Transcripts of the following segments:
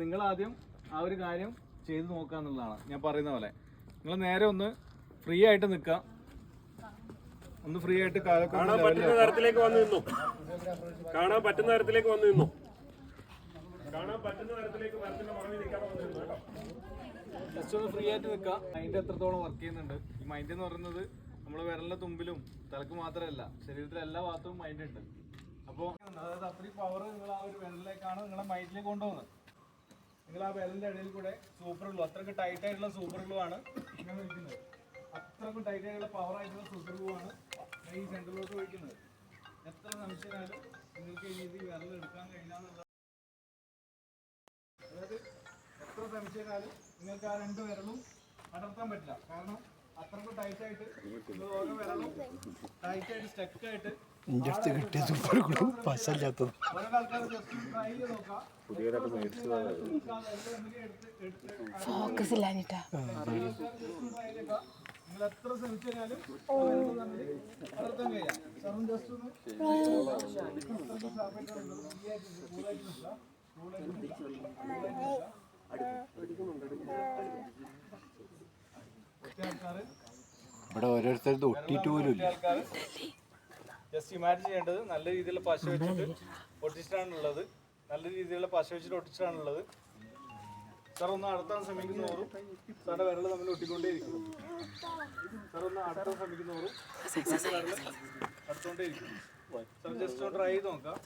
നിങ്ങൾ ആദ്യം ആ ഒരു കാര്യം ചെയ്ത് നോക്കുക എന്നുള്ളതാണ്. ഞാൻ പറയുന്ന പോലെ. നിങ്ങൾ നേരെ ഒന്ന് ഫ്രീ ആയിട്ട് നിൽക്കുക. ഒന്ന് ഫ്രീ ആയിട്ട് കാണാൻ പറ്റുന്ന തരത്തിലേക്ക് വന്നു നിന്നു. കാണാൻ പറ്റുന്ന തരത്തിലേക്ക് വന്നു നിന്നു. കാണാൻ പറ്റുന്ന തരത്തിലേക്ക് മരത്തിന്റെ വന്നു നിന്നു കേട്ടോ. ജസ്റ്റ് ഒന്ന് ഫ്രീ ആയിട്ട് നിൽക്കുക. മൈൻഡ് എത്രത്തോളം വർക്ക് ചെയ്യുന്നുണ്ട്? ഈ മൈൻഡ് എന്ന് പറയുന്നത് നമ്മൾ വിരലിന്റെ തുമ്പിലും തലക്ക് മാത്രമല്ല ശരീരത്തിലെ എല്ലാ ഭാഗത്തും മൈൻഡ് ഉണ്ട്. അപ്പോൾ അതായത് അത്രയും പവർ നിങ്ങൾ ആ ഒരു വിരലിലേക്കാണ് നിങ്ങളെ മൈൻഡിലേക്ക് കൊണ്ടുപോകുന്നത്. നിങ്ങൾ ആ വിരലിന്റെ ഇടയിൽ കൂടെ സൂപ്പർ ഗ്ലൂ അത്രയ്ക്ക് ടൈറ്റ് ആയിട്ടുള്ള സൂപ്പർ ഗ്ലൂ ആണ് ഒഴിക്കുന്നത് അത്രയ്ക്കും ടൈറ്റ് ആയിട്ടുള്ള പവർ ആയിട്ടുള്ള സൂപ്പർ ഗ്ലൂ ആണ് ഈ സെന്ററിലോട്ട് ഒഴിക്കുന്നത്. എത്ര സംശയമായാലും നിങ്ങൾക്ക് ഈ രീതി വിരൽ എടുക്കാൻ കഴിയില്ല അതായത് എത്ര ശ്രമിച്ചാലും നിങ്ങൾക്ക് ആ രണ്ട് വിരലും അടർത്താൻ പറ്റില്ല. കാരണം അത്രക്കും ടൈറ്റായിട്ട് നിങ്ങൾ ഓരോ വിരലും ടൈറ്റായിട്ട് സ്റ്റക്ക് ആയിട്ട് എന്റെ അടുത്ത് കിട്ടിയ സൂപ്പർ ഗ്ലൂ പശല്ലാത്തത് ഫോക്കസ് ഇല്ലാഞ്ഞിട്ടാ. ഇവിടെ ഓരോരുത്തരത് ഒട്ടിയിട്ട് പോലും ഇല്ല ജസ്റ്റ് ഇമാജിൻ ചെയ്യേണ്ടത് നല്ല രീതിയിലുള്ള പശ വെച്ചിട്ട് ഒട്ടിച്ചിട്ടാണുള്ളത്. നല്ല രീതിയിലുള്ള പശ വെച്ചിട്ട് ഒട്ടിച്ചിട്ടാണുള്ളത്. സാർ ഒന്ന് അടുത്താൻ ശ്രമിക്കുന്നവരും സാറിന്റെ വിരൽ തമ്മിൽ ഒട്ടിക്കൊണ്ടേയിരിക്കും. സാർ ഒന്ന് അടുത്താൻ ശ്രമിക്കുന്നവരും അടുത്തോണ്ടേയിരിക്കും സാർ ജസ്റ്റ് ഒന്ന് ട്രൈ ചെയ്ത് നോക്കാം.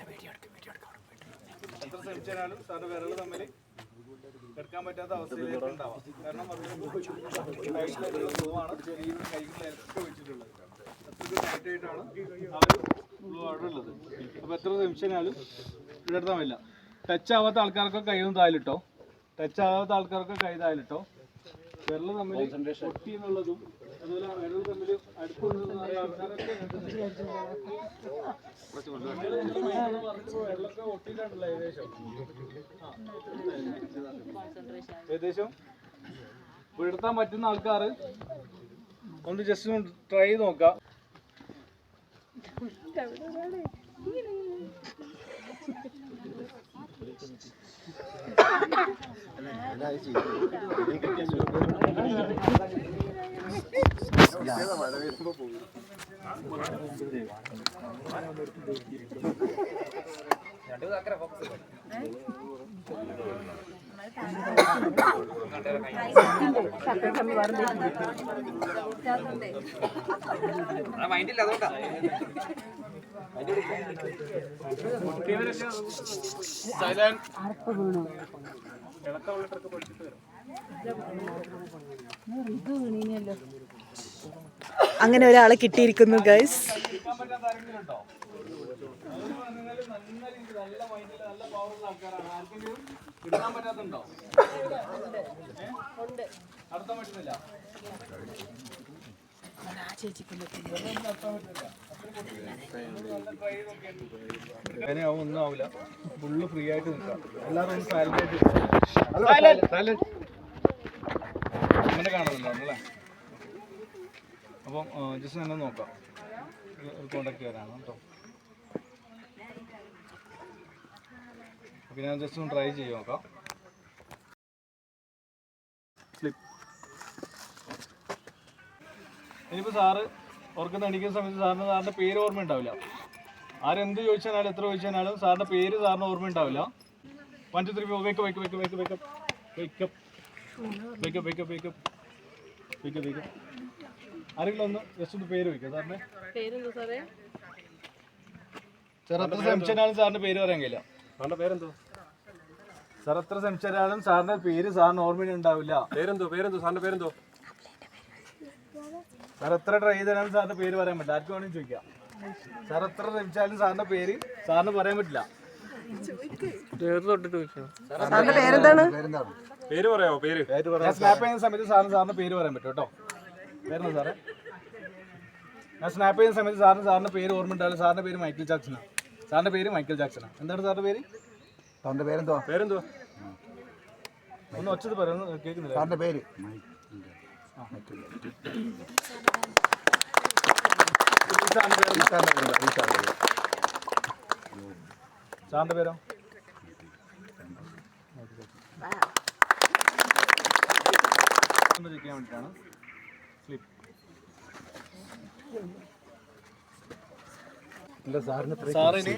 എത്ര ശ്രമിച്ചാലും സാറിന്റെ വിരൽ തമ്മിൽ എടുക്കാൻ പറ്റാത്ത അവസ്ഥയിലേക്ക് ഉണ്ടാവാം. കാരണം അതിന് ഗ്ലൂവാണ് ഈ കൈകളിലൊക്കെ ആയിട്ടാണ് ഉള്ളത് അപ്പോൾ എത്ര നിമിഷനാലും ഇടത്താൻ പറ്റില്ല ടച്ച് ആവാത്ത ആൾക്കാർക്ക് കൈയൊന്നും താലിട്ടോ ടച്ച് ആവാത്ത ആൾക്കാർക്ക് കൈ താലിട്ടോ വിരൽ തമ്മിൽ പൊട്ടി എന്നുള്ളതും അതുപോലെ ആ വിരൽ തമ്മിൽ ഒട്ടിയിട്ടുണ്ടല്ലോ ഏകദേശം. ഏകദേശം പറ്റുന്ന ആൾക്കാർ ഒന്ന് ജസ്റ്റ് ഒന്ന് ട്രൈ ചെയ്ത് നോക്കാം. അങ്ങനെ ഒരാളെ കിട്ടിയിരിക്കുന്നു ഗൈസ് ഒരാളെ കിട്ടിയിരിക്കുന്നു ഗൈസ് പറഞ്ഞാൽ നല്ല രീതിയിൽ നല്ല മൈൻഡിൽ നല്ല പവറുള്ള ആൾക്കാരാണ് എടുക്കാൻ പറ്റാത്തുണ്ടോ നടത്താൻ പറ്റുന്നില്ല. ഒന്നും ആവില്ല. ഫുള്ള് ഫ്രീ ആയിട്ട് നിൽക്കാം. എല്ലാവരും ഒന്ന് സൈലന്റ് ആയിട്ട് അങ്ങനെ കാണുന്നുണ്ടോ അല്ലേ? അപ്പം ജസ്റ്റ് എന്നെ നോക്കാം. കോണ്ടാക്ട് ചെയ്യാനാണ് കേട്ടോ. പിന്നെ ഞാൻ ജസ്റ്റ് ഒന്ന് ട്രൈ ചെയ്ത് നോക്കാം. സ്ലിപ്പ് ഇനിയിപ്പോൾ സാറ് ഓർക്കുന്ന എണീക്കുന്ന സമയത്ത് സാറിന് സാറിന്റെ പേര് ഓർമ്മ ഉണ്ടാവില്ല. ആരെന്ത് ചോദിച്ചാലും എത്ര ചോദിച്ചാലും സാറിന്റെ പേര് സാറിന് ഓർമ്മ ഉണ്ടാവില്ല. One two three four wake wake wake wake wake up wake up wake up wake up wake up wake up wake up ആരെങ്കിലും ഒന്ന് ജസ്റ്റ് ഒന്ന് പേര് വയ്ക്കുക സാറിന്റെ സാർ എത്ര സാറിന്റെ സാറിന്റെ പേര് പറയാൻ കഴിയില്ല. സാറിന്റെ പേരെന്തോ സാർ എത്ര ശ്രമിച്ചാലും സാറിന്റെ പേര് സാറിന് ഓർമ്മ ഉണ്ടാവില്ല. പേരെന്തോ പേരെന്തോ സാറിന്റെ പേരെന്തോ? സാർ എത്ര ട്രൈ ചെയ്താലും സാറിന്റെ പേര് പറയാൻ പറ്റില്ല. ആർക്ക് വേണമെങ്കിൽ ചോദിക്കാം. സാർ എത്ര ശ്രമിച്ചാലും സാറിന്റെ പേര് സാറിന് പറയാൻ പറ്റില്ല. പേര് പറയാമോ പേര് ഞാൻ സ്നാപ്പ് ചെയ്യുന്ന സമയത്ത് സാറിന് സാറിന്റെ പേര് പറയാൻ പറ്റും കേട്ടോ. പേരെന്താ സാറേ? ഞാൻ സ്നാപ്പ് ചെയ്യുന്ന സമയത്ത് സാറിന് സാറിന്റെ പേര് ഓർമ്മ ഉണ്ടാവില്ല. സാറിന്റെ പേര് മൈക്കിൾ ജാക്സനാണ് സാറിന്റെ പേര് മൈക്കിൾ ജാക്സനാണ് എന്താണ് സാറിന്റെ പേര്? തന്റെ പേരെന്തുവാ? പേരെന്തുവാ? ഒന്ന് ഒച്ചത് പറയുന്നു കേൾക്കുന്നില്ല. പേര്. സാറിന്റെ പേരോ. ചോദിക്കാൻ സ്ലിപ്പ് സാറിന്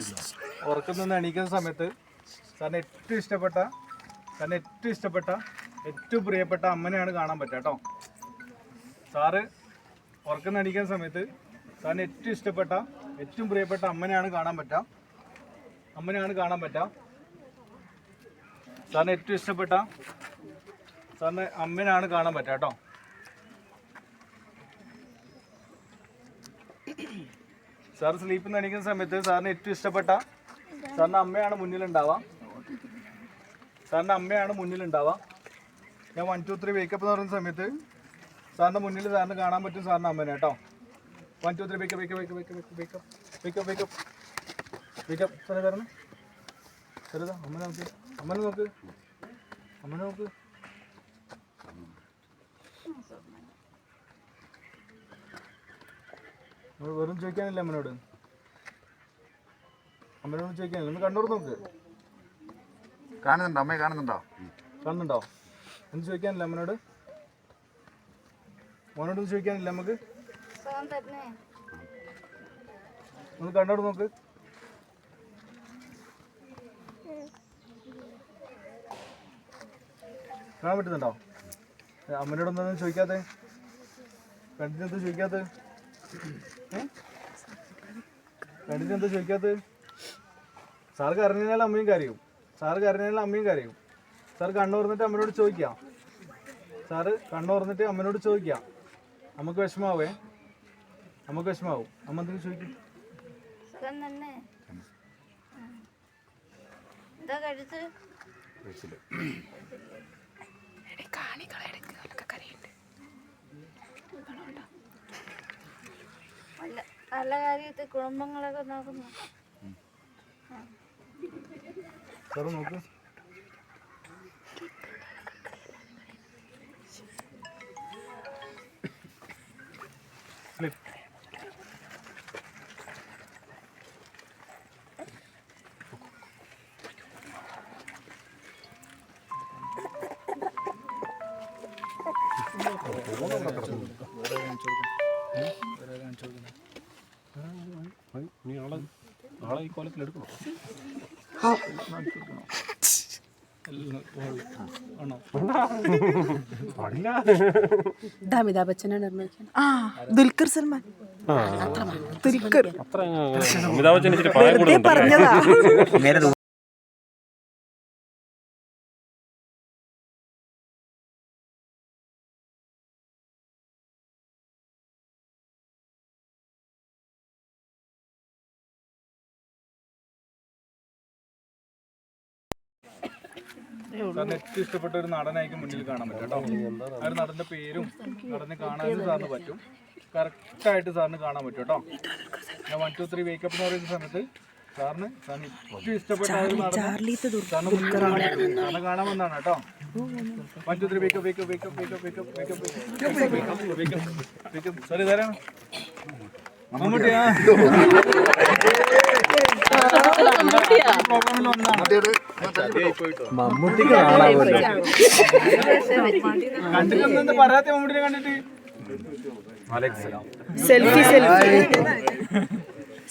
ഉറക്കം നിന്ന് എണീക്കുന്ന സമയത്ത് സാറിന് ഏറ്റവും ഇഷ്ടപ്പെട്ട സാറിന് ഏറ്റവും ഇഷ്ടപ്പെട്ട ഏറ്റവും പ്രിയപ്പെട്ട അമ്മനെയാണ് കാണാൻ പറ്റുക കേട്ടോ. സാറ് ഉറക്കം നടിക്കുന്ന സമയത്ത് സാറിന് ഏറ്റവും ഇഷ്ടപ്പെട്ട ഏറ്റവും പ്രിയപ്പെട്ട അമ്മനെയാണ് കാണാൻ പറ്റുക. അമ്മനെയാണ് കാണാൻ പറ്റുക. സാറിന് ഏറ്റവും ഇഷ്ടപ്പെട്ട സാറിന് അമ്മനാണ് കാണാൻ പറ്റുക കേട്ടോ. സാർ സ്ലീപ്പിൽ നിന്ന് എണീക്കുന്ന സമയത്ത് സാറിന് ഏറ്റവും ഇഷ്ടപ്പെട്ട സാറിന്റെ അമ്മയാണ് മുന്നിലുണ്ടാവുക. സാറിന്റെ അമ്മയാണ് മുന്നിലുണ്ടാവുക. ഞാൻ വൺ ടു ത്രീ വേക്കപ്പ് എന്ന് പറയുന്ന സമയത്ത് സാറിന്റെ മുന്നിൽ സാറിന് കാണാൻ പറ്റും സാറിന്റെ അമ്മേനെ കേട്ടോ. One two three wake up wake up wake up wake up wake up wake up wake up സാറേ കാരണം ചെറുതാ അമ്മ നോക്ക്. അമ്മനെ നോക്ക്. അമ്മനെ നോക്ക്. വെറും ചോദിക്കാനില്ല അമ്മനോട്? അമ്മനോട് ചോദിക്കാനില്ല? ഒന്ന് കണ്ണൂർ നോക്ക്. കാണുന്നുണ്ടോ? അമ്മയെ കാണുന്നുണ്ടോ? കാണുന്നുണ്ടോ? ഒന്ന് ചോദിക്കാനില്ല അമ്മനോട്? മോനോട് ഒന്ന് ചോദിക്കാനില്ല നമുക്ക്? ഒന്ന് കണ്ടോട് നോക്ക്. കാണാൻ പറ്റുന്നുണ്ടോ? അമ്മനോട് അമ്മനോടൊന്നും ചോദിക്കാതെ കണ്ടിട്ട് ചോദിക്കാത്ത? കണ്ടിട്ട് എന്താ ചോദിക്കാത്ത? സാർക്ക് അറിഞ്ഞാൽ അമ്മയും കരയും. സാറ് കരഞ്ഞാൽ അമ്മയും കരയും. സാർ കണ്ണു തുറന്നിട്ട് അമ്മനോട് ചോദിക്കാം. സാറ് കണ്ണു തുറന്നിട്ട് അമ്മനോട് ചോദിക്കാം. നമുക്ക് വിഷമാവേ? നമുക്ക് വിഷമാവും. അമ്മ എന്തെങ്കിലും ചോദിക്കും? നല്ല കാര്യത്തിൽ കുടുംബങ്ങളൊക്കെ നോക്കുന്നു. സാറ് നോക്ക് നീ ആളെ ആളെ ഈ കോലത്തിൽ എടുക്കണം അമിതാഭ് ബച്ചനാണ് നിർമ്മിക്കുന്നത്. ആ ദുൽഖർ സൽമാൻ. ദുൽഖർ. അത്ര അമിതാഭ് ബച്ചൻ ഇച്ചിരി പ്രായം പറഞ്ഞതാ. സാറിന് ഏറ്റവും ഇഷ്ടപ്പെട്ട ഒരു നടനായിരിക്കും മുന്നിൽ കാണാൻ പറ്റും കേട്ടോ ആ ഒരു നടന്റെ പേരും നടന്ന് കാണാനും സാറിന് പറ്റും കറക്റ്റ് ആയിട്ട് സാറിന് കാണാൻ പറ്റും കേട്ടോ ഞാൻ വൺ ടു ത്രീ വേക്കപ്പ് എന്ന് പറയുന്ന സമയത്ത് സാറിന് സാറിന് ഏറ്റവും ഇഷ്ടപ്പെട്ട ആ ഒരു സാറിന് മുന്നിൽ കാണാൻ- സാറിനെ കേട്ടോ one two three wake up wake up wake up wake up wake up wake up wake up wake up wake up ഇതാരാണ് മമ്മൂട്ടിയാ പ്രോഗ്രാമിൽ വന്നതാണ് മമ്മൂട്ടിക്ക് കാണാമല്ലോ കണ്ടിട്ടൊന്നും പറയാത്ത മമ്മൂട്ടിനെ കണ്ടിട്ട് സെൽഫി സെൽഫി.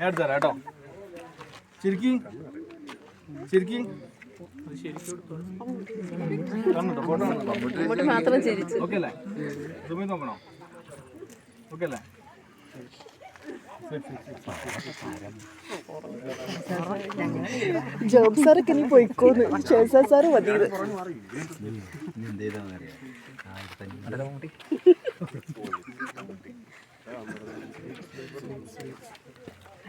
ഞാൻ എടുത്തുതരാം കേട്ടോ. ശരിക്ക് ശരിക്കും. ഓക്കെ അല്ലേ? സൂമിൽ നോക്കണോ? ഓക്കെ അല്ലേ? ജോബ് സാറൊക്കെ നീ പോയിക്കോന്ന്. ഷേസാ സാറ് മതി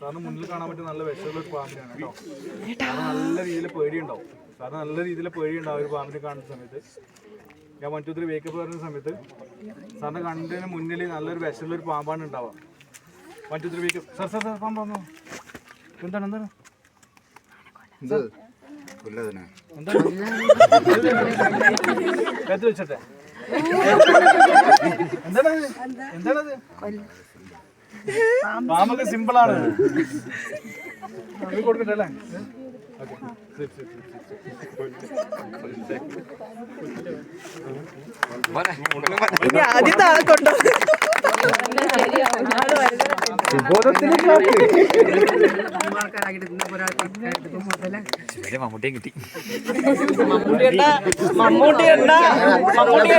സാറിന് മുന്നിൽ കാണാൻ പറ്റിയ നല്ല വിഷമുള്ള ഒരു പാമ്പിനാണ് കേട്ടോ. നല്ല രീതിയിൽ പേടിയുണ്ടാവും. സാറിന് നല്ല രീതിയിൽ പേടിയുണ്ടാവും ഒരു പാമ്പിനെ കാണുന്ന സമയത്ത്. ഞാൻ വൺ ടു ത്രീ വേക്കപ്പ് വരുന്ന സമയത്ത് സാറിന് കണ്ടതിന് മുന്നിൽ നല്ലൊരു വിഷമുള്ള ഒരു പാമ്പാണ് ഉണ്ടാവുക. One two three wake up sir sir sir പാമ്പ് വന്നോ? എന്താണ് എന്താണ്? എന്താണത് എന്താണത് കത്ത് പാമ്പൊക്കെ സിമ്പിൾ ആണ്. കൊടുക്കട്ടെ അല്ലേ കൊണ്ടോ? മമ്മൂട്ടിയും കിട്ടി. Mammootty Mammootty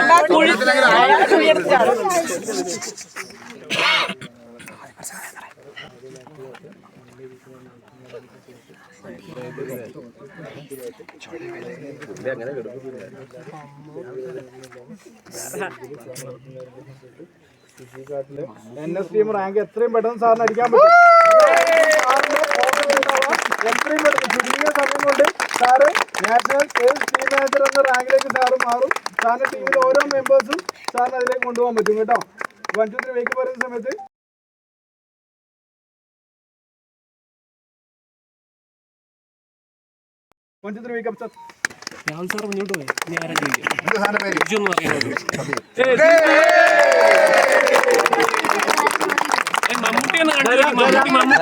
N S team rank എത്രയും പെട്ടെന്ന് സാറിന് അടിക്കാൻ പറ്റും. സമയം കൊണ്ട് sir national sales team manager എന്ന റാങ്കിലേക്ക് സാറ് മാറും. സാറിന്റെ ടീമിലെ ഓരോ മെമ്പേഴ്സും സാറിന് അതിലേക്ക് കൊണ്ടുപോകാൻ പറ്റും കേട്ടോ. വൺ ടു ത്രീ വെയ്ക്ക് പറയുന്ന സമയത്ത് three wake up sir Rahul sir മുന്നോട്ട് പോയി. ഇനി ആരാ ചോദിക്കും പേര്? ഇതൊന്നും അറിയാമോ മമ്മൂട്ടി എന്ന് കണ്ടു. മമ്മൂട്ടി മമ്മൂട്ടി